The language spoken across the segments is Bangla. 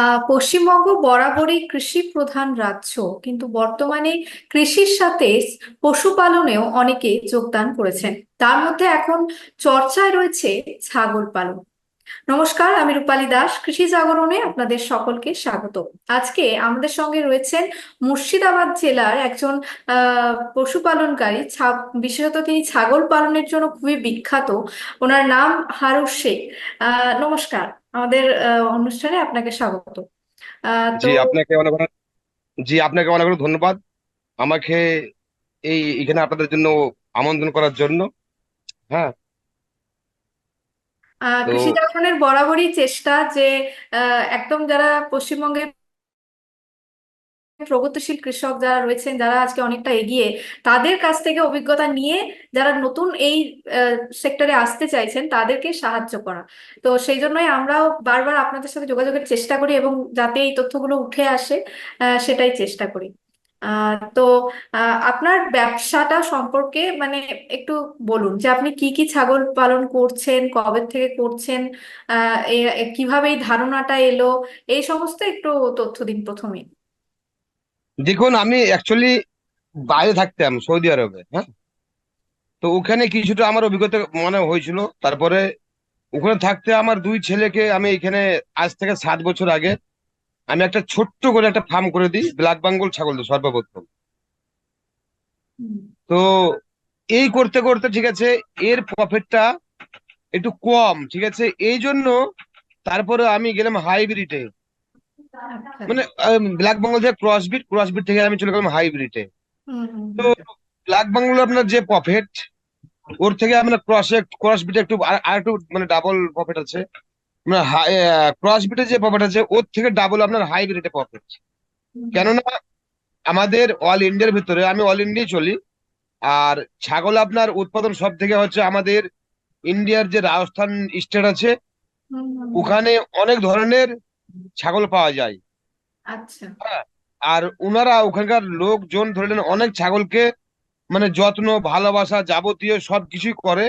আহ, পশ্চিমবঙ্গ বরাবরই কৃষি প্রধান রাজ্য, কিন্তু বর্তমানে কৃষির সাথে পশুপালনেও অনেকে যোগদান করেছেন। তার মধ্যে এখন চর্চায় রয়েছে ছাগল পালন। নমস্কার, আমি রূপালী দাস, কৃষি জাগরণে আপনাদের সকলকে স্বাগত। আজকে আমাদের সঙ্গে রয়েছেন মুর্শিদাবাদ জেলার একজন পশুপালনকারী বিশেষত তিনি ছাগল পালনের জন্য খুবই বিখ্যাত। ওনার নাম হারুশ শেখ। নমস্কার। আমাদের অনুষ্ঠানে আপনাকে স্বাগত। তো জি আপনাকে অনেক অনেক জি আপনাকে অনেক অনেক ধন্যবাদ। আমাকে এই এখানে আপনাদের জন্য আমন্ত্রণ করার জন্য। হ্যাঁ। কৃষি জাগরণের বরাবরই চেষ্টা যে আহ, একদম যারা পশ্চিমবঙ্গের প্রগতিশীল কৃষক যারা রয়েছেন, যারা আজকে অনেকটা এগিয়ে, তাদের কাছ থেকে অভিজ্ঞতা নিয়ে যারা নতুন এই সেক্টরে আসতে চাইছেন, তাদেরকে সাহায্য করা। তো সেই জন্যই আমরাও বারবার আপনাদের সাথে যোগাযোগের চেষ্টা করি এবং যাতে এই তথ্যগুলো উঠে আসে সেটাই চেষ্টা করি। তো আপনার ব্যবসাটা সম্পর্কে মানে একটু বলুন যে আপনি কি কি ছাগল পালন করছেন, কবে থেকে করছেন কীভাবে এই ধারণাটা এলো, এই সমস্ত একটু তথ্য দিন প্রথমে দেখুন আমি অ্যাকচুয়ালি বাইরে থাকতাম সৌদি আরবে হ্যাঁ? তো ওখানে কিছুটা আমার অভিজ্ঞতা মনে হয়েছিল। তারপরে ওখানে থাকতে আমার দুই ছেলেকে আমি এখানে আজ থেকে সাত বছর আগে আমি একটা ছোট্ট করে একটা ফার্ম করে দিই ব্ল্যাক বেঙ্গল ছাগল সর্বপ্রথম। তো এই করতে করতে ঠিক আছে এর প্রফিটটা একটু কম ঠিক আছে? এই জন্য তারপরে আমি গেলাম হাইব্রিডে। মানে ব্ল্যাক বেঙ্গল থেকে ক্রসবিট ক্রসবিট থেকে আমি চলে গেলাম হাইব্রিডে তো ব্ল্যাক বেঙ্গল আপনার যে প্রফিট ওর থেকে আপনার ক্রসে ক্রসবিটে একটু আর একটু মানে ডাবল প্রফিট আছে। মানে ক্রসবিটে যে প্রফিট আছে ওর থেকে ডাবল আপনার হাইব্রিডে প্রফিট কেননা আমাদের অল ইন্ডিয়ার ভিতরে আমি অল ইন্ডিয়ায় চলি আর ছাগল আপনার উৎপাদন সব থেকে হচ্ছে আমাদের ইন্ডিয়ার যে রাজস্থান স্টেট আছে। ওখানে অনেক ধরনের ছাগল পাওয়া যায়। আচ্ছা। হ্যাঁ আর ওনারা ওখানকার লোকজন ধরে নেন অনেক ছাগলকে মানে যত্ন ভালোবাসা যাবতীয় সব কিছুই করে।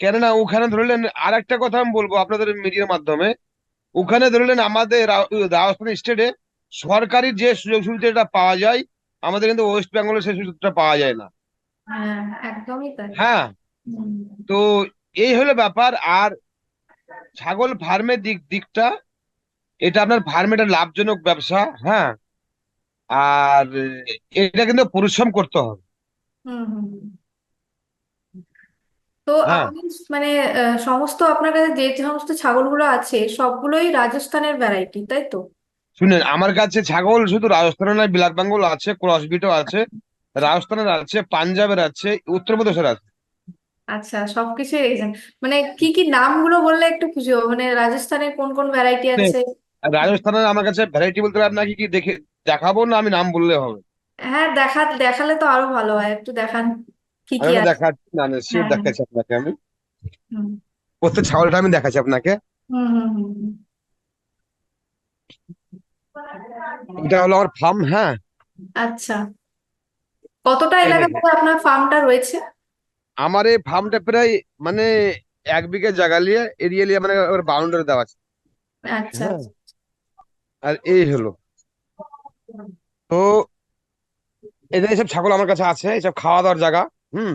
কেননা ওখানে ধরলেন আর একটা কথা আমি বলব আপনাদের মিডিয়ার মাধ্যমে। ওখানে ধরলেন আমাদের রাজস্থান স্টেটে সরকারি যে সুযোগ সুবিধাটা পাওয়া যায় আমাদের কিন্তু ওয়েস্ট বেঙ্গলে সেই সুযোগটা পাওয়া যায় না। হ্যাঁ একদমই তাই। হ্যাঁ তো এই হলো ব্যাপার। আর ছাগল ফার্মের দিক দিকটা এটা আপনার ফার্ম এটা লাভজনক ব্যবসা হ্যাঁ? আর এটা কিন্তু পরিশ্রম করতে হবে। তো হ্যাঁ। আপনি মানে সমস্ত আপনার কাছে যে সমস্ত ছাগলগুলো আছে সবগুলোই রাজস্থানের ভ্যারাইটি তাই তো? শুনেন আমার কাছে ছাগল শুধু রাজস্থানের নয় ব্ল্যাক বেঙ্গল আছে ক্রসবিটও আছে রাজস্থানের আছে পাঞ্জাবের আছে উত্তরপ্রদেশের আছে। আচ্ছা রেখেছেন মানে কি কি নামগুলো বললে একটু খুশি হব মানে রাজস্থানের কোন কোন ভ্যারাইটি আছে? রাজস্থানের আমার কাছে ভ্যারাইটি বলতে হবে আপনাকে কি দেখে দেখাবো না আমি নাম বললে হবে? হ্যাঁ দেখা দেখালে তো আরও ভালো হয়। একটু দেখান কি কি আমি আছে? দেখাচ্ছি না শিওর হ্যাঁ হ্যাঁ। দেখাচ্ছি আপনাকে আমি। হুম। প্রত্যেক ছাগলটা আমি দেখাচ্ছি আপনাকে। হুম হুম হুম হুম। এটা হলো আমার ফার্ম হ্যাঁ। আচ্ছা। কতটা এই এলাকা দেখেন। জুড়ে আপনার ফার্মটা রয়েছে? আমার এই ফার্মটা প্রায় মানে এক বিঘে জায়গা নিয়ে এরিয়া নিয়ে মানে বাউন্ডারি দেওয়া আছে। আচ্ছা হ্যাঁ। আচ্ছা। আর এই হলো। তো এদের এইসব ছাগল আমার কাছে আছে এইসব খাওয়া দাওয়ার জায়গা হুম।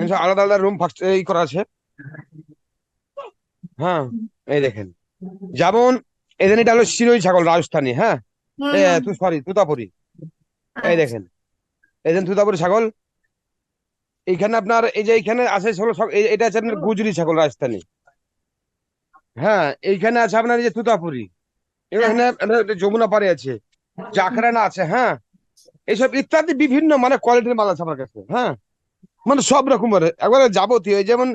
এইসব আলাদা আলাদা রুম ফার্স্ট এই করা আছে। হ্যাঁ এই দেখেন। যেমন এদের এটা হলো শিরোই ছাগল রাজস্থানী হ্যাঁ? সরি তুতাপুরি। এই দেখেন। এই দেখেন তুতাপুরি ছাগল। এইখানে আপনার এই যে এইখানে আছে হলো সব এটা আছে আপনার গুজরি ছাগল রাজস্থানী। হ্যাঁ এইখানে আছে আপনার এই যে তুতাপুরি। এখানে যমুনা পাড়ে আছে জাখরানা আছে হ্যাঁ? এইসব ইত্যাদি বিভিন্ন মানে কোয়ালিটির মাল আছে আমার কাছে হ্যাঁ? মানে সব রকমের। একবারে যাবতীয় যেমন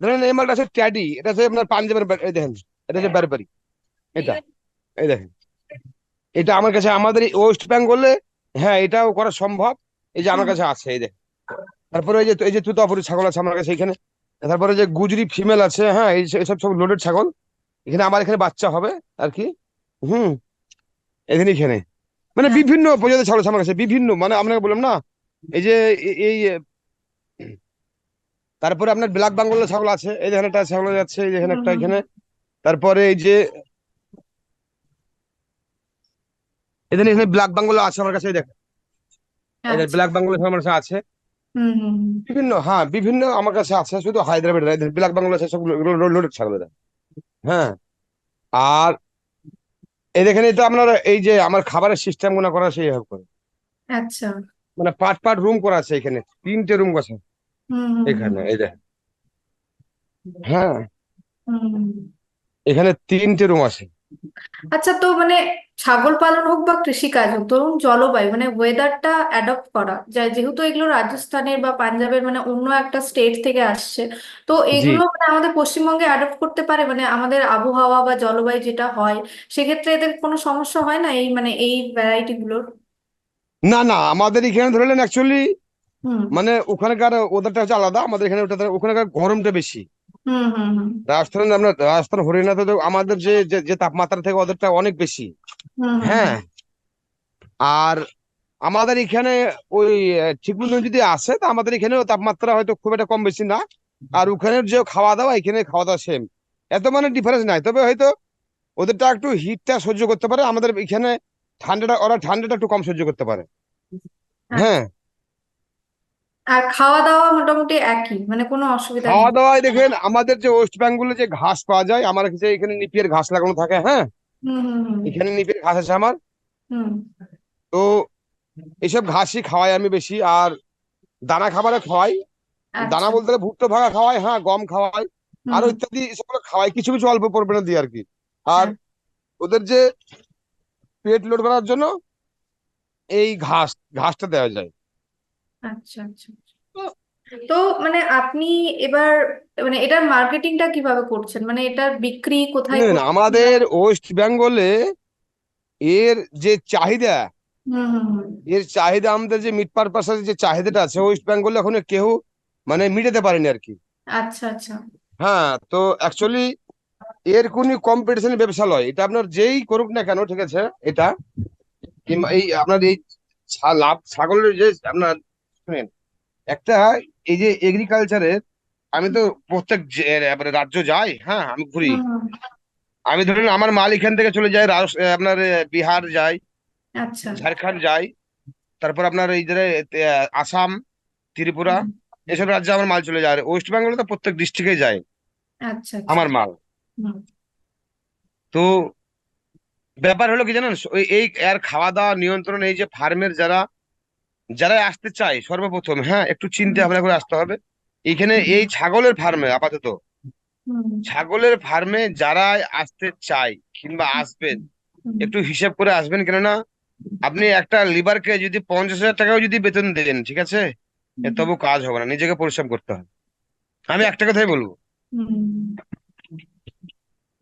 ধরেন এই মালটা আছে ট্যাডি, এটা আছে আপনার পাঞ্জাবের দেখেন, এটা হচ্ছে ব্যারবারি এটা, এই দেখেন। এটা আমার কাছে, আমাদের ওয়েস্ট বেঙ্গলে হ্যাঁ এটাও করা সম্ভব, এই যে আমার কাছে আছে, এই দেখেন। তারপরে এই যে এই যে তুতাপুরি ছাগল আছে আমার কাছে এখানে, তারপরে যে গুজরি ফিমেল আছে হ্যাঁ এই সব সব লোডেড ছাগল, এখানে আমার এখানে বাচ্চা হবে, আর কি। হুম এখানে এখানে মানে হ্যাঁ। বিভিন্ন প্রজাতির ছাগল আছে আমার কাছে বিভিন্ন মানে আপনাকে বললাম না? এই যে এই তারপরে আপনার ব্ল্যাক বেঙ্গলের ছাগল আছে এই যেখানে একটা ছাগল যাচ্ছে এই যেখানে একটা এখানে। তারপরে এই যে এখানে এখানে ব্ল্যাক বাংলো আছে আমার কাছে দেখেন। আচ্ছা। ব্ল্যাক বাংলো আমার কাছে আছে। বিভিন্ন হ্যাঁ বিভিন্ন আমার কাছে আছে শুধু হায়দ্রাবাদ ব্ল্যাক বাংলো আছে সব লোডেড ছাগল হ্যাঁ। আর এই দেখেন এটা আপনার এই যে আমার খাবারের সিস্টেমগুলো করা সেই হোক করে। আচ্ছা। মানে পার্ট পার্ট রুম করা আছে এখানে তিনটে রুম আছে। এখানে এই দেখেন। হ্যাঁ। এখানে তিনটে রুম আছে। আচ্ছা তো মানে ছাগল পালন হোক বা কৃষিকাজ হোক ধরুন জলবায়ু মানে ওয়েদারটা অ্যাডপ্ট করা। যায় যেহেতু এগুলো রাজস্থানের বা পাঞ্জাবের মানে অন্য একটা স্টেট থেকে আসছে তো জি। এগুলো মানে আমাদের পশ্চিমবঙ্গে অ্যাডপ্ট করতে পারে? মানে আমাদের আবহাওয়া বা জলবায়ু যেটা হয় সেক্ষেত্রে এদের কোনো সমস্যা হয় না এই মানে এই ভ্যারাইটি গুলোর? না না আমাদের এখানে ধরলেন অ্যাকচুয়ালি হুম। মানে ওখানকার ওদেরটা হচ্ছে আলাদা আমাদের এখানে ওটা ওখানকার গরমটা বেশি। রাজস্থান আমরা রাজস্থান হরিয়ানাতে তো আমাদের যে যে তাপমাত্রা থেকে ওদেরটা অনেক বেশি। হ্যাঁ। আর আমাদের এখানে ওই ঠিক মতন যদি আসে তা আমাদের এখানেও তাপমাত্রা হয়তো খুব একটা কম বেশি না। আর ওখানের যে খাওয়া দাওয়া এখানে খাওয়া দাওয়া সেম এত মানে ডিফারেন্স নাই। তবে হয়তো ওদেরটা একটু হিটটা সহ্য করতে পারে। আমাদের এখানে ঠান্ডাটা ওরা ঠান্ডাটা একটু কম সহ্য করতে পারে। আচ্ছা। হ্যাঁ। আর খাওয়া দাওয়া মোটামুটি একই মানে কোনো অসুবিধা খাওয়া নেই। দাওয়ায় দেখবেন আমাদের যে ওয়েস্ট বেঙ্গলে যে ঘাস পাওয়া যায় আমার কাছে এখানে নিপিয়ের ঘাস লাগানো থাকে হ্যাঁ? এখানে নিপিয়ের ঘাস আছে আমার। হুম। তো এইসব ঘাসই খাওয়াই আমি বেশি আর দানা খাবারে খাওয়াই। দানা আচ্ছা বলতে গেলে ভুট্টো ভাঙা খাওয়াই হ্যাঁ গম খাওয়াই আরও ইত্যাদি এসবগুলো খাওয়াই কিছু কিছু অল্প পরিমাণে দিই আর কি। আর হ্যাঁ ওদের যে পেট লোড করার জন্য এই ঘাস ঘাসটা দেওয়া যায়। আচ্ছা আচ্ছা তো মানে আপনি এবার মানে এটার মার্কেটিংটা কীভাবে করছেন? মানে এটার বিক্রি কোথায় শুনেন করছেন? আমাদের ওয়েস্ট বেঙ্গলে এর যে চাহিদা হুম হুম হুম। এর চাহিদা আমাদের যে মিট পারপাসের যে চাহিদাটা আছে ওয়েস্ট বেঙ্গলে এখনও কেউ মানে মিটাতে পারেনি আর কি। আচ্ছা আচ্ছা। হ্যাঁ তো অ্যাকচুয়ালি এর কোনো কম্পিটিশন ব্যবসা নয় এটা আপনার যেই করুক না কেন ঠিক আছে? এটা। কিংবা এই আপনার এই ছা- লাভ ছাগলের যে আপনার শুনেন একটা এই যে এগ্রিকালচারের আমি তো প্রত্যেক রাজ্য যাই হ্যাঁ আমি ঘুরি। আমি ধরুন আমার মাল এখান থেকে চলে যায় রাজ- আপনার বিহার যাই আচ্ছা। ঝাড়খণ্ড যাই তারপর আপনার এই যে আসাম ত্রিপুরা এসব রাজ্যে আমার মাল চলে যায়। আর ওয়েস্ট বেঙ্গলে তো প্রত্যেক ডিস্ট্রিক্টে যায় আচ্ছা আচ্ছা। আমার মাল। তো ব্যাপার হলো কি জানেন এই এর খাওয়া দাওয়া নিয়ন্ত্রণ এই যে ফার্মের যারা যারা আসতে চায় সর্বপ্রথম হ্যাঁ একটু চিন্তা ভাবনা করে আসতে হবে। এখানে এই ছাগলের ফার্মে আপাতত। ছাগলের ফার্মে যারা আসতে চায় কিংবা আসবেন একটু হিসেব করে আসবেন কেননা আপনি একটা লিবারকে যদি পঞ্চাশ হাজার টাকাও যদি বেতন দেন ঠিক আছে? তবু কাজ হবে না নিজেকে পরিশ্রম করতে হবে। আমি একটা কথাই বলব।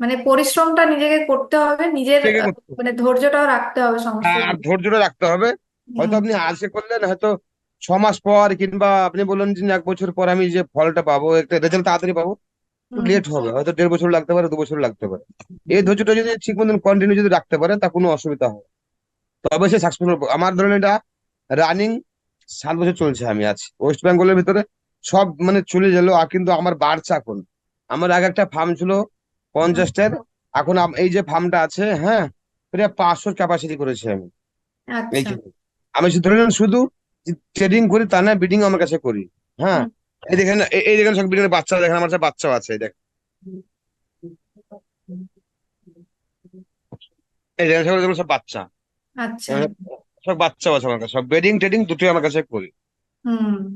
মানে পরিশ্রমটা নিজেকে করতে হবে নিজের। মানে ধৈর্যটাও রাখতে হবে সমস্ত হ্যাঁ, আর ধৈর্যটা রাখতে হবে। হয়তো আপনি আজকে করলেন হয়তো ছ মাস পর কিংবা আপনি বললেন যে এক বছর পর আমি যে ফলটা পাবো একটা রেজাল্ট তাড়াতাড়ি পাবো লেট হবে হয়তো দেড় বছর লাগতে পারে দু বছর লাগতে পারে। এই ধৈর্যটা যদি ঠিক মতন কন্টিনিউ যদি রাখতে পারে তা কোনো অসুবিধা হবে তবে সে সাকসেসফুল আমার ধরেন এটা রানিং সাত বছর চলছে আমি আছি। ওয়েস্ট বেঙ্গলের ভিতরে সব মানে চলে গেল আর কিন্তু আমার বাড়ছে এখন। আমার আগে একটা ফার্ম ছিল পঞ্চাশটার এখন এই যে ফার্মটা আছে হ্যাঁ প্রায় পাঁচশোর ক্যাপাসিটি করেছি আমি। আচ্ছা। আমি ধরে নেন শুধু ট্রেডিং করি তা না বিডিং আমার কাছে করি। হ্যাঁ? এই দেখেন এই দেখেন সব বিডিং এর বাচ্চা দেখেন আমার কাছে বাচ্চাও আছে এই দেখ। এই দেখেন সব বাচ্চা। আচ্ছা। হ্যাঁ, সব বাচ্চাও আছে আমার কাছে সব বেডিং ট্রেডিং দুটোই আমার কাছে করি।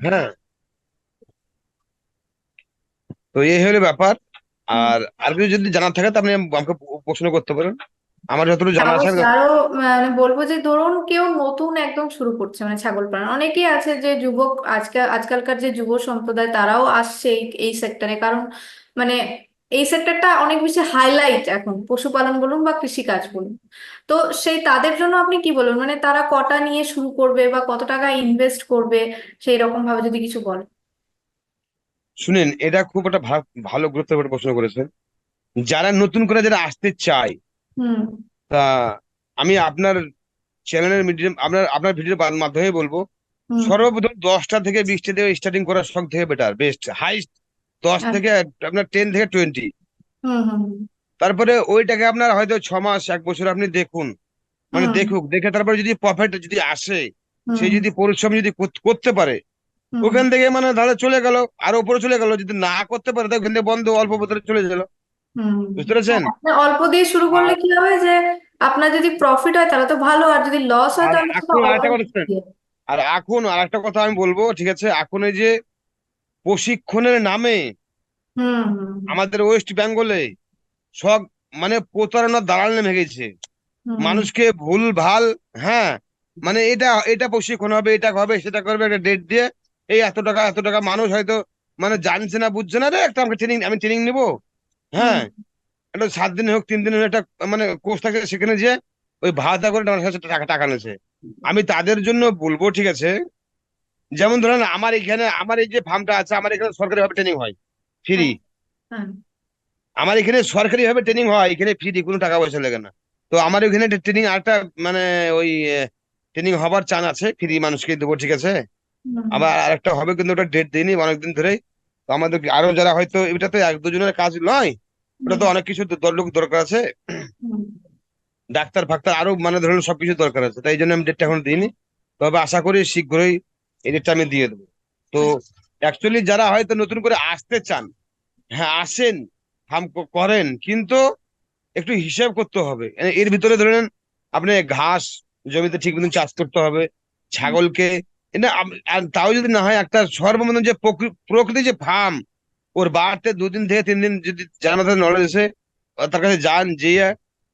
হ্যাঁ? তো এই হলো ব্যাপার। আর আর কিছু যদি জানার থাকে তো আপনি আমাকে প্রশ্ন করতে পারেন। আমার যতটুকু জানা আছে আমি আরও মানে বলব যে ধরুন কেউ নতুন একদম শুরু করছে মানে ছাগল পালন। অনেকেই আছে যে যুবক আজকাল আজকালকার যে যুব সম্প্রদায় তারাও আসছে এই এই সেক্টরে কারণ মানে এই সেক্টরটা অনেক বেশি হাইলাইট এখন পশুপালন বলুন বা কৃষিকাজ বলুন। তো সেই তাদের জন্য আপনি কি বলবেন? মানে তারা কটা নিয়ে শুরু করবে বা কত টাকা ইনভেস্ট করবে সেই রকম ভাবে যদি কিছু বলেন। শুনেন এটা খুব একটা ভালো গুরুত্বপূর্ণ প্রশ্ন করেছেন। যারা নতুন করে যারা আসতে চায় তা আমি আপনার চ্যানেলের মিডিয়াম আপনার আপনার ভিডিওর মাধ্যমে বলব। সর্বপ্রথম দশটা থেকে বিশটা দিয়ে স্টার্টিং করা সব থেকে বেটার বেস্ট হাইস্ট দশ আচ্ছা থেকে আপনার টেন থেকে টোয়েন্টি তারপরে ওইটাকে আপনার হয়তো ছ মাস এক বছর আপনি দেখুন। মানে দেখুক দেখে তারপরে যদি প্রফিট যদি আসে সে যদি পরিশ্রম যদি করতে পারে ওখান থেকে মানে তাহলে চলে গেল আর উপরে চলে গেল যদি না করতে পারে তাহলে ওখান থেকে বন্ধ অল্প ভেতরে চলে গেল। বুঝতে পেরেছেন? অল্প দিয়ে শুরু করলে কি হবে যে আপনার যদি প্রফিট হয় তাহলে তো ভালো আর যদি লস হয় তাহলে এখন আরেকটা কথা আর এখন আরেকটা কথা আমি বলব ঠিক আছে? এখন এই যে প্রশিক্ষণের নামে আমাদের ওয়েস্ট বেঙ্গলে সব মানে প্রতারণার দালাল নেমে গেছে। মানুষকে ভুল ভালো হ্যাঁ মানে এটা এটা প্রশিক্ষণ হবে এটা হবে সেটা করবে একটা ডেট দিয়ে এই এত টাকা এত টাকা মানুষ হয়তো মানে জানছে না বুঝছে না রে একটা আমাকে ট্রেনিং আমি ট্রেনিং নেব। হ্যাঁ। একটা সাত দিন হোক তিন দিন হোক একটা মানে কোর্স থাকে সেখানে যে ওই ভাড়া করে আমার কাছে টাকা টাকা নেছে আমি তাদের জন্য বলব ঠিক আছে? যেমন ধরেন আমার এখানে আমার এই যে ফার্মটা আছে আমার এখানে সরকারি ভাবে ট্রেনিং হয় ফ্রি হ্যাঁ। আমার এখানে সরকারি ভাবে ট্রেনিং হয় এখানে ফ্রি কোনো টাকা পয়সা লাগে না। তো আমার এখানে ট্রেনিং আরেকটা মানে ওই ট্রেনিং হবার চান আছে ফ্রি মানুষকে দেবো ঠিক আছে? আবার আরেকটা হবে কিন্তু ওটা ডেট দিইনি অনেকদিন ধরেই। তো আমাদের আরও যারা হয়তো এটা তো এক দুজনের কাজ নয় ওটা তো অনেক কিছু লোক দরকার আছে। ডাক্তার ফাক্তার আরও মানে ধরুন সবকিছু দরকার আছে। তাই জন্য আমি ডেটটা এখন দিইনি। তবে আশা করি শীঘ্রই এই ডেটটা আমি দিয়ে দেবো। তো অ্যাকচুয়ালি যারা হয়তো নতুন করে আসতে চান হ্যাঁ আসেন ফার্ম করেন কিন্তু একটু হিসাব করতে হবে। এর ভিতরে ধরেন আপনি ঘাস জমিতে ঠিক মতন চাষ করতে হবে ছাগলকে তাও যদি না হয় একটা সর্বমোট যে প্রকৃ- প্রকৃতি যে ফার্ম ওর বাড়তে দুদিন থেকে তিন দিন যদি যার মাথায় নলেজ আছে তার কাছে যান যেয়ে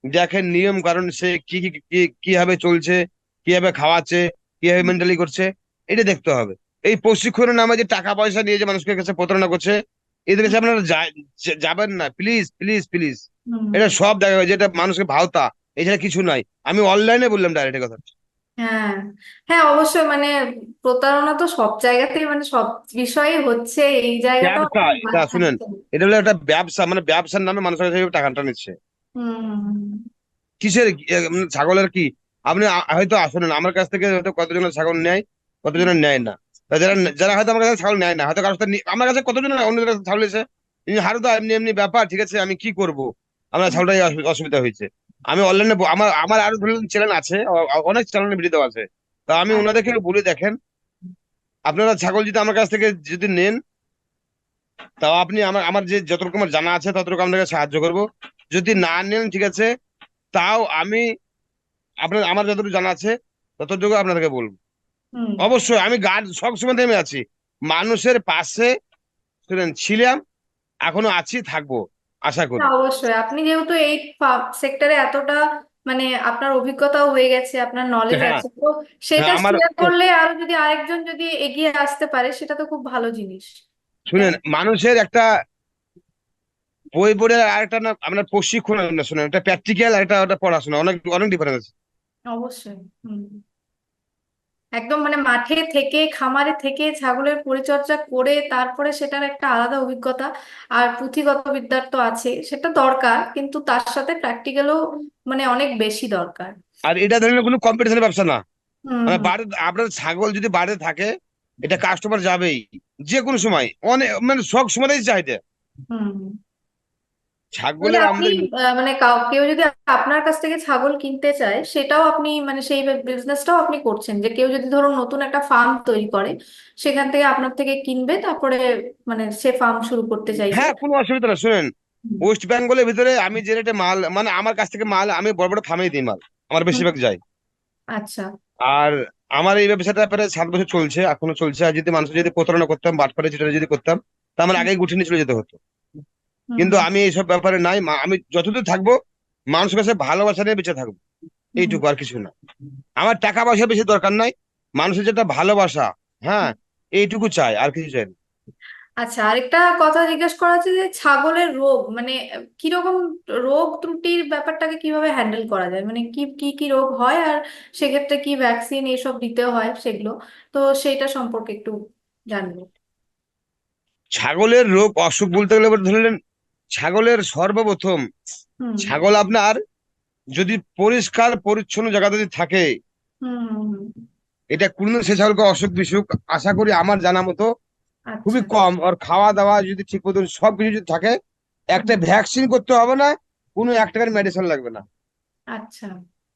দেখেন নিয়ম কারণ সে কি কি কীভাবে চলছে কীভাবে খাওয়াচ্ছে কীভাবে মেন্টালি করছে এটা দেখতে হবে। এই প্রশিক্ষণের নামে যে টাকা পয়সা নিয়ে যে মানুষকে কাছে প্রতারণা করছে এদের কাছে আপনারা যাবেন না। প্লিজ প্লিজ প্লিজ এটা সব দেখা যেটা মানুষকে ভাওতা এছাড়া কিছু নাই। আমি অনলাইনে বললাম ডাইরেক্ট কথা। হ্যাঁ হ্যাঁ অবশ্যই মানে প্রতারণা তো সব জায়গাতেই মানে সব বিষয়ে হচ্ছে এই জায়গাটাও ব্যবসা আমাদের এটা মাথায় শুনেন থাকতে হবে। এটা হলো একটা ব্যবসা মানে ব্যবসার নামে মানুষের কাছে এইভাবে টাকাটা নিচ্ছে। হুম। কিসের এ, মানে ছাগলের কি? আপনি আ- হয়তো শুনেন আমার কাছ থেকে হয়তো কতজনের ছাগল নেয় কতজনের নেয় না। তা যারা যারা হয়তো আমার কাছে ছাগল নেয় না হয়তো কারোর সাথে নি- আমার কাছে কতজন অন্যদের কাছে ছাগল এসে হারু তো এমনি এমনি ব্যাপার ঠিক আছে আমি কি করব? আমার ছাগলটাই অসুবিধা হয়েছে। আমি অনলাইনে আমার আমার আরও ধরুন চ্যানেল আছে অনেক চ্যানেলের ভিডিও আছে। তা আমি আচ্ছা। ওনাদেরকে বলে দেখেন আপনারা ছাগল যদি আমার কাছ থেকে যদি নেন তাও আপনি আমার আমার যে যতটুকু আমার জানা আছে ততটুকু আপনাকে সাহায্য করব। যদি না নেন ঠিক আছে তাও আমি আপনার আমার যতটুকু জানা আছে ততটুকু আপনাদেরকে বলব। অবশ্যই আমি গার্ড সবসময় থেমে আছি। মানুষের পাশে ছিলাম এখনও আছি থাকব। আশা করি। হ্যাঁ, অবশ্যই। আপনি যেহেতু এই সেক্টরে এতটা মানে আপনার অভিজ্ঞতাও হয়ে গেছে আপনার নলেজ হ্যাঁ। আছে তো সেটা হ্যাঁ আমার শেয়ার করলে আরও যদি আরেকজন যদি এগিয়ে আসতে পারে সেটা তো খুব ভালো জিনিস। শুনেন মানুষের একটা বই পড়ে আর একটা না আপনার প্রশিক্ষণ শুনেন একটা প্র্যাকটিক্যাল আর একটা ওটা পড়াশোনা অনেক অনেক ডিফারেন্স আছে। অবশ্যই হুম। একদম মানে মাঠে থেকে খামারে থেকে ছাগলের পরিচর্যা করে তারপরে সেটার একটা আলাদা অভিজ্ঞতা আর পুঁথিগত বিদ্যার তো আছে সেটা দরকার কিন্তু তার সাথে প্র্যাকটিক্যালও মানে অনেক বেশি দরকার। আর এটা ধরেন কোনো কম্পিটিশনের ব্যবসা না। মানে বাড়ি আপনার ছাগল যদি বাড়িতে থাকে এটা কাস্টমার যাবেই যে কোনো সময় অনেক মানে সব সময়তেই চাহিদা। হুম। ছাগলের আপনি মানে কেউ যদি আপনার কাছ থেকে ছাগল কিনতে চায় সেটাও আপনি মানে সেই বিজনেসটাও আপনি করছেন। যে কেউ যদি ধরুন নতুন একটা ফার্ম তৈরি করে সেখান থেকে আপনার থেকে কিনবে তারপরে মানে সে ফার্ম শুরু করতে চাইছে হ্যাঁ কোনো অসুবিধা না শুনেন ওয়েস্ট বেঙ্গলের ভিতরে আমি যে রেটে মাল মানে আমার কাছ থেকে মাল আমি বড় বড় ফার্মেই দিই মাল। আমার বেশিরভাগ যায়। আচ্ছা। আর আমার এই ব্যবসাটা প্রায় সাত বছর চলছে এখনও চলছে। আর যদি মানুষ যদি প্রতারণা করতাম বাটপারে যেটা যদি করতাম তা আমার হুম। আগেই গুছিয়ে নিয়ে চলে যেতে হতো। কিন্তু আমি এইসব ব্যাপারে নাই আমি যতদূর থাকব মানুষের কাছে ভালোবাসা নিয়ে বেঁচে থাকব। এইটুকু আর কিছু না। আমার টাকা পয়সা বেশি দরকার নাই মানুষের যেটা ভালোবাসা হ্যাঁ এইটুকু চাই আর কিছু চাই না। আচ্ছা আরেকটা কথা জিজ্ঞেস করা আছে যে ছাগলের রোগ মানে কীরকম রোগ ত্রুটির ব্যাপারটাকে কীভাবে হ্যান্ডেল করা যায়? মানে কি কি কি রোগ হয়? আর সেক্ষেত্রে কি ভ্যাকসিন এসব দিতে হয় সেগুলো? তো সেইটা সম্পর্কে একটু জানব। ছাগলের রোগ অসুখ বলতে গেলে ধরলেন ছাগলের সর্বপ্রথম ছাগল আপনার যদি পরিষ্কার পরিচ্ছন্ন জায়গা যদি থাকে। এটা কোনদিন সে ছাগলকে অসুখ বিসুখ আশা করি আমার জানা মতো খুবই আচ্ছা। কম। আর খাওয়া দাওয়া যদি ঠিক মতন সবকিছু যদি থাকে একটা ভ্যাকসিন করতে হবে না কোনো এক টাকার মেডিসিন লাগবে না। আচ্ছা।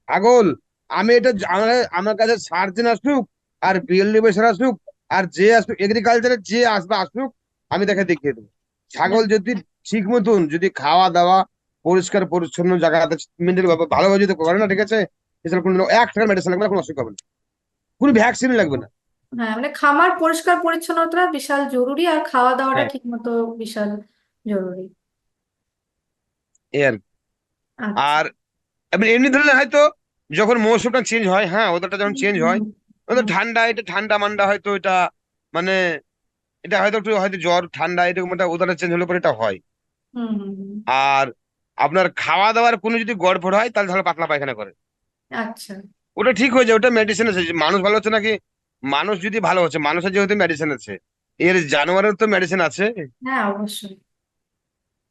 ছাগল আমি এটা আমার আমার কাছে সার্জেন আসুক আর বিএলডি বেসার আসুক আর যে আসুক এগ্রিকালচারের যে আসবে আসুক আমি তাকে দেখিয়ে দেবো। ছাগল যদি ঠিক মতন যদি খাওয়া দাওয়া পরিষ্কার পরিচ্ছন্ন জায়গাতে মেনটেন ভালোভাবে যদি করে না ঠিক আছে এছাড়া কোনো এক টাকার মেডিসিন লাগবে না কোনো অসুখ হবে না কোনো ভ্যাকসিন লাগবে না হ্যাঁ মানে খামার পরিষ্কার পরিচ্ছন্নতা বিশাল জরুরি আর খাওয়া দাওয়াটা হ্যাঁ। ঠিক মতো বিশাল জরুরি এই আর। আচ্ছা এমনি ধরলে হয়তো যখন মৌসুমটা চেঞ্জ হয় হ্যাঁ ওদেরটা যখন চেঞ্জ হয় ওদের ঠান্ডা এটা ঠান্ডা মান্ডা হয়তো এটা মানে এটা হয়তো একটু হয়তো জ্বর ঠান্ডা এরকম একটা ওদের চেঞ্জ হলে পরে এটা হয়। আর আপনার খাওয়া দাওয়ার কোনো যদি গড়বড় হয় তাহলে তাহলে পাতলা পায়খানা করে। আচ্ছা। ওটা ঠিক হয়ে যায় ওটা মেডিসিন আছে মানুষ ভালো হচ্ছে নাকি? মানুষ যদি ভালো হচ্ছে মানুষের যেহেতু মেডিসিন আছে এর জানোয়ারের তো মেডিসিন আছে। হ্যাঁ অবশ্যই।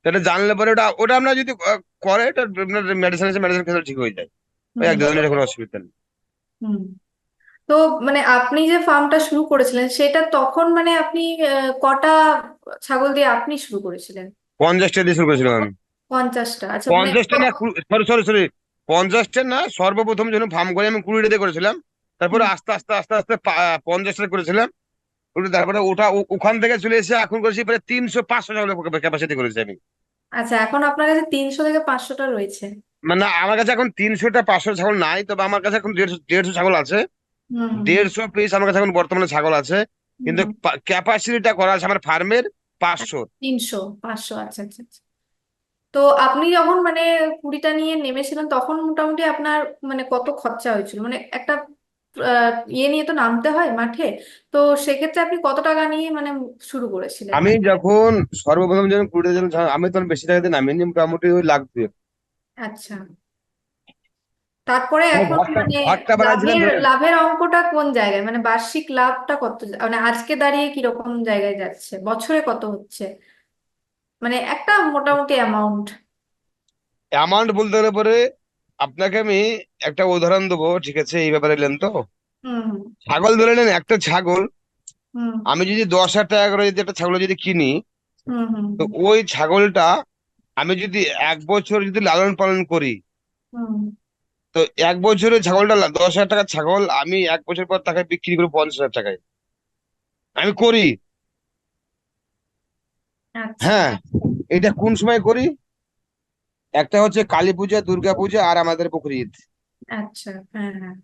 এটা জানলে পরে ওটা ওটা আপনার যদি করে এটা আপনার মেডিসিন আছে মেডিসিন খেলে ঠিক হয়ে যায়। ওই এক ধরনের কোনো অসুবিধা নেই। তো মানে আপনি যে ফার্মটা শুরু করেছিলেন সেটা তখন মানে আপনি কটা ছাগল দিয়ে আপনি শুরু করেছিলেন? পঞ্চাশটা দিয়ে শুরু করেছিলাম আমি। পঞ্চাশটা আচ্ছা মানে পঞ্চাশটা না সরি সরি সরি পঞ্চাশটা না সর্বপ্রথম যখন ফার্ম করে আমি কুড়িটা দিয়ে করেছিলাম। তারপরে আস্তে আস্তে আস্তে আস্তে পঞ্চাশটা করেছিলাম। তারপরে ওটা ওখান থেকে চলে এসে এখন করেছি প্রায় তিনশো পাঁচশো ক্যাপাসিটি করেছি আমি। আচ্ছা এখন আপনার কাছে তিনশো থেকে পাঁচশোটা রয়েছে। মানে আমার কাছে এখন তিনশোটা পাঁচশো ছাগল নাই তবে আমার কাছে এখন দেড়শো দেড়শো ছাগল আছে। দেড়শো পিস আমার কাছে এখন বর্তমানে ছাগল আছে। কিন্তু ক্যাপাসিটিটা করা আছে আমার ফার্মের পাঁচশো। তিনশো পাঁচশো আচ্ছা আচ্ছা আচ্ছা। তো আপনি যখন মানে কুড়িটা নিয়ে নেমেছিলেন তখন মোটামুটি আপনার মানে কত খরচা হয়েছিল? মানে একটা ইয়ে নিয়ে তো নামতে হয় মাঠে তো সেক্ষেত্রে আপনি কত টাকা নিয়ে মানে শুরু করেছিলেন? আমি যখন সর্বপ্রথম যখন কুড়িটা যখন আমি তখন বেশি টাকাতে নামিনি মোটামুটি ওই লাখ দুয়েক। আচ্ছা। তারপরে মানে এখন মানে লাভের লাভের অঙ্কটা কোন জায়গায়? মানে বার্ষিক লাভটা কত মানে আজকে দাঁড়িয়ে কীরকম জায়গায় যাচ্ছে? বছরে কত হচ্ছে? মানে একটা মোটামুটি অ্যামাউন্ট অ্যামাউন্ট বলতে গেলে পরে আপনাকে আমি একটা উদাহরণ দেবো ঠিক আছে এই ব্যাপারে এলেন তো? ছাগল ধরে নেন একটা ছাগল। আমি যদি দশ হাজার টাকা করে যদি একটা ছাগল যদি কিনি তো ওই ছাগলটা আমি যদি এক বছর যদি লালন পালন করি হুম। তো এক বছরে ছাগলটা দশ হাজার টাকার ছাগল আমি এক বছর পর তাকে বিক্রি করব পঞ্চাশ হাজার টাকায়। আমি করি। আচ্ছা। হ্যাঁ এটা কোন সময় করি? একটা হচ্ছে কালী পূজা দুর্গা পূজা আর আমাদের বকরি ঈদ। আচ্ছা হ্যাঁ হ্যাঁ।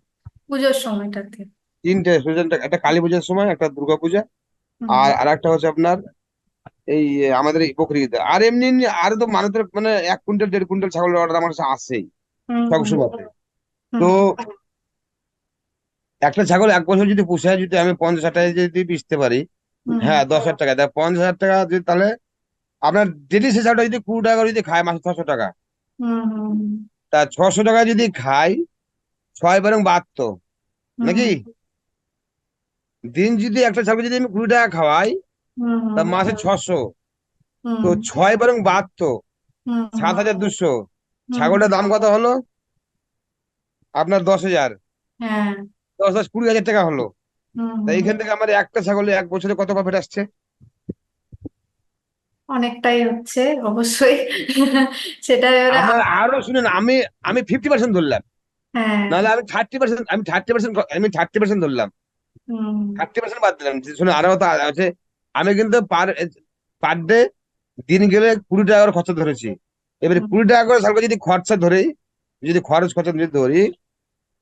পুজোর সময়টাতে। তিনটে সিজনটা একটা কালী পূজার সময় একটা দুর্গা পূজা আর আর একটা হচ্ছে আপনার এই আমাদের এই ঈদ। আর এমনি এমনি আর তো মানুষের মানে এক কুইন্টাল দেড় কুইন্টাল ছাগলের অর্ডার আমার কাছে আসেই সব সময়। তো একটা ছাগল এক বছর যদি পোষায় যদি আমি পঞ্চাশ হাজার টাকায় যদি বেচতে পারি হ্যাঁ দশ হাজার টাকা। দেয় পঞ্চাশ হাজার টাকা যদি তাহলে আপনার ডেলি সে ছাগলটা যদি কুড়ি টাকা করে যদি খায় মাসে ছশো টাকা। তা ছশো টাকা যদি খাই ছয় বরং বাহাত্তর। নাকি? দিন যদি একটা ছাগল যদি আমি কুড়ি টাকা খাওয়াই তা মাসে ছশো। তো ছয় বরং বাহাত্তর সাত হাজার দুশো। ছাগলটার দাম কত হলো? আপনার দশ হাজার। হ্যাঁ। দশ দশ কুড়ি হাজার টাকা হলো। তা এইখান থেকে আমার একটা ছাগলে এক বছরে কত প্রফিট আসছে? অনেকটাই হচ্ছে অবশ্যই। সেটা আমার আরও শুনেন আমি আমি ফিফটি পার্সেন্ট ধরলাম। হ্যাঁ। নাহলে আমি থার্টি পার্সেন্ট আমি থার্টি পার্সেন্ট আমি থার্টি পার্সেন্ট ধরলাম। থার্টি পার্সেন্ট বাদ দিলাম। শুনে আরও তো আছে। আমি কিন্তু পার পার ডে দিন গেলে কুড়ি টাকা করে খরচা ধরেছি। এবারে কুড়ি টাকা করে সালকে যদি খরচা ধরি যদি খরচ খরচা যদি ধরি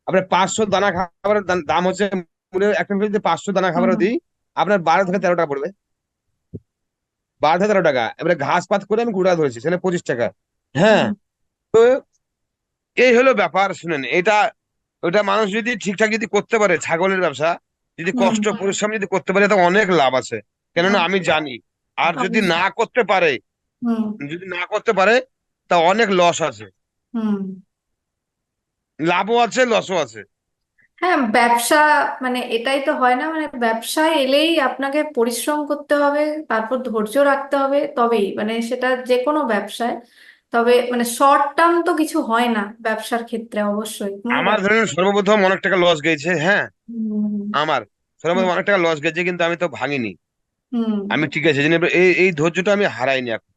আপনার পাঁচশো দানা খাবারের দাম হচ্ছে একটা যদি পাঁচশো দানা খাবার দিই। আপনার বারো থেকে তেরো টাকা পড়বে। বারো থেকে তেরো টাকা। এবারে ঘাস পাত করে আমি টাকা ধরেছি সেখানে পঁচিশ টাকা। হ্যাঁ। তো এই হলো ব্যাপার শুনেন। এটা ওটা মানুষ যদি ঠিকঠাক যদি করতে পারে ছাগলের ব্যবসা যদি কষ্ট পরিশ্রম যদি করতে পারে তো অনেক লাভ আছে। কেননা আমি জানি আর যদি না করতে পারে যদি না করতে পারে তা অনেক লস আছে। হুম। লাভও আছে লসও আছে। হ্যাঁ ব্যবসা মানে এটাই তো হয় না মানে ব্যবসায় এলেই আপনাকে পরিশ্রম করতে হবে তারপর ধৈর্য রাখতে হবে তবেই মানে সেটা যে কোনো ব্যবসায়। তবে মানে শর্ট টার্ম তো কিছু হয় না ব্যবসার ক্ষেত্রে অবশ্যই আমার ধরেন সর্বপ্রথম অনেক টাকা লস গেছে হ্যাঁ? আমার সর্বপ্রথম অনেক টাকা লস গেছে কিন্তু আমি তো ভাঙিনি। আমি ঠিক আছে জেনে এই এই ধৈর্যটা আমি হারাইনি এখন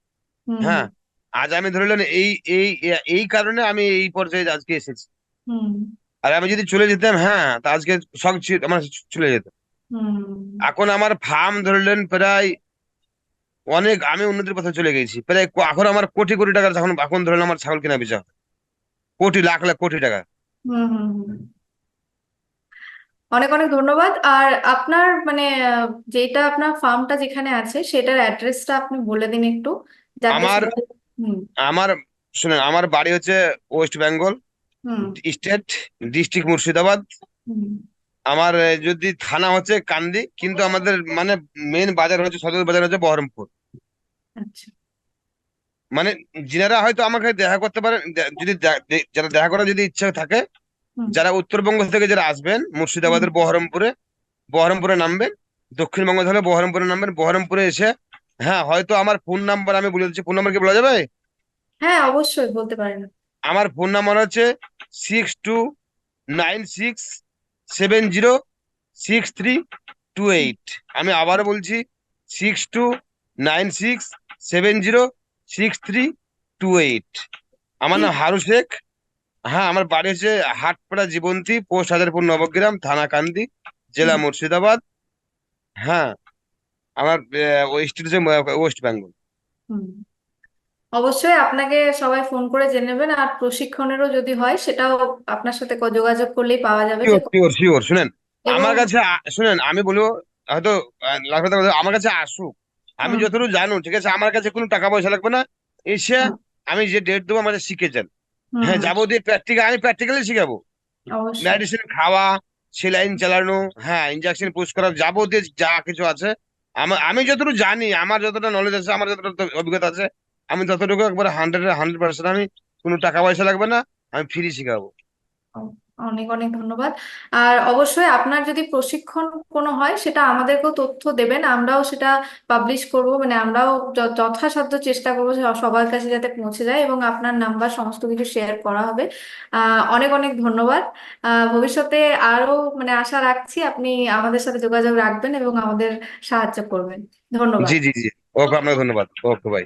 হ্যাঁ? আজ আমি ধরে এই এই এই কারণে আমি এই পর্যায়ে আজকে এসেছি। আর আমি যদি চলে যেতাম হ্যাঁ তা আজকে সব আমার চলে যেত হুম। এখন আমার ফার্ম ধরলেন প্রায় অনেক আমি উন্নতির পথে চলে গেছি। প্রায় এখন আমার কোটি কোটি টাকার এখন এখন ধরলেন আমার ছাগল কেনা বেচা কোটি লাখ লাখ কোটি টাকা। অনেক অনেক ধন্যবাদ। আর আপনার মানে যেটা আপনার ফার্মটা যেখানে আছে সেটার অ্যাড্রেসটা আপনি বলে দিন একটু। যাতে আমার আমার শুনেন আমার বাড়ি হচ্ছে West Bengal. State district Murshidabad. আমার যদি থানা হচ্ছে কান্দি কিন্তু আমাদের মানে মেন বাজার হচ্ছে সদর বাজার হচ্ছে বহরমপুর। আচ্ছা। মানে যিনারা হয়তো আমাকে দেখা করতে পারেন যদি যারা দেখা করার যদি ইচ্ছা থাকে যারা উত্তরবঙ্গ থেকে যারা আসবেন মুর্শিদাবাদের বহরমপুরে বহরমপুরে নামবেন দক্ষিণবঙ্গ থেকে বহরমপুরে নামবেন বহরমপুরে এসে হ্যাঁ হয়তো আমার ফোন নাম্বার আমি বলে দিচ্ছি ফোন নাম্বার কি বলা যাবে? হ্যাঁ অবশ্যই বলতে পারেন। আমার ফোন নাম্বার হচ্ছে six two nine six seven zero six three two eight আমি আবারও বলছি six two nine six seven zero six three two eight আমার নাম হারু শেখ। হ্যাঁ আমার বাড়ি হচ্ছে হাটপাড়া জীবন্তী পোস্ট হাজারপুর নবগ্রাম থানা কান্দি জেলা মুর্শিদাবাদ। হ্যাঁ আমার ওয়েস্ট ওয়েস্ট বেঙ্গল। হুম। অবশ্যই আপনাকে সবাই ফোন করে জেনে নেবেন আর প্রশিক্ষণেরও যদি হয় সেটাও আপনার সাথে ক- যোগাযোগ করলেই পাওয়া যাবে। শিওর শিওর শিওর শুনেন এবং আমার কাছে আ- শুনেন আমি বলব হয়তো আহ, লাখ আমার কাছে আসুক। আমি হুম। যতটুকু জানো ঠিক আছে আমার কাছে কোনো টাকা পয়সা লাগবে না। এসে হুম। আমি যে ডেট দেবো আমাদের শিখে যান হুম। হ্যাঁ হুম, যাবতীয় প্র্যাকটিক্যাল আমি প্র্যাকটিক্যালি শিখাবো। অবশ্যই। মেডিসিন খাওয়া সেলাইন চালানো হ্যাঁ ইনজেকশন পুশ করা যাবতীয় যা কিছু আছে। আমার আমি যতটুকু জানি আমার যতটা নলেজ আছে আমার যতটা অভিজ্ঞতা আছে আমি ততটুকু একবার হান্ড্রেড হান্ড্রেড পার্সেন্ট আমি কোনো টাকা পয়সা লাগবে না আমি ফ্রি শিখাবো। অনেক অনেক ধন্যবাদ। আর অবশ্যই আপনার যদি প্রশিক্ষণ কোনো হয় সেটা আমাদেরকেও তথ্য দেবেন। আমরাও সেটা পাবলিশ করব মানে আমরাও যথাসাধ্য চেষ্টা করব সবার কাছে যাতে পৌঁছে যায় এবং আপনার নাম্বার সমস্ত কিছু শেয়ার করা হবে। আহ অনেক অনেক ধন্যবাদ। ভবিষ্যতে আরও মানে আশা রাখছি আপনি আমাদের সাথে যোগাযোগ রাখবেন এবং আমাদের সাহায্য করবেন। ধন্যবাদ। জি জি জি। ওকে আপনাকে ধন্যবাদ। ওকে ভাই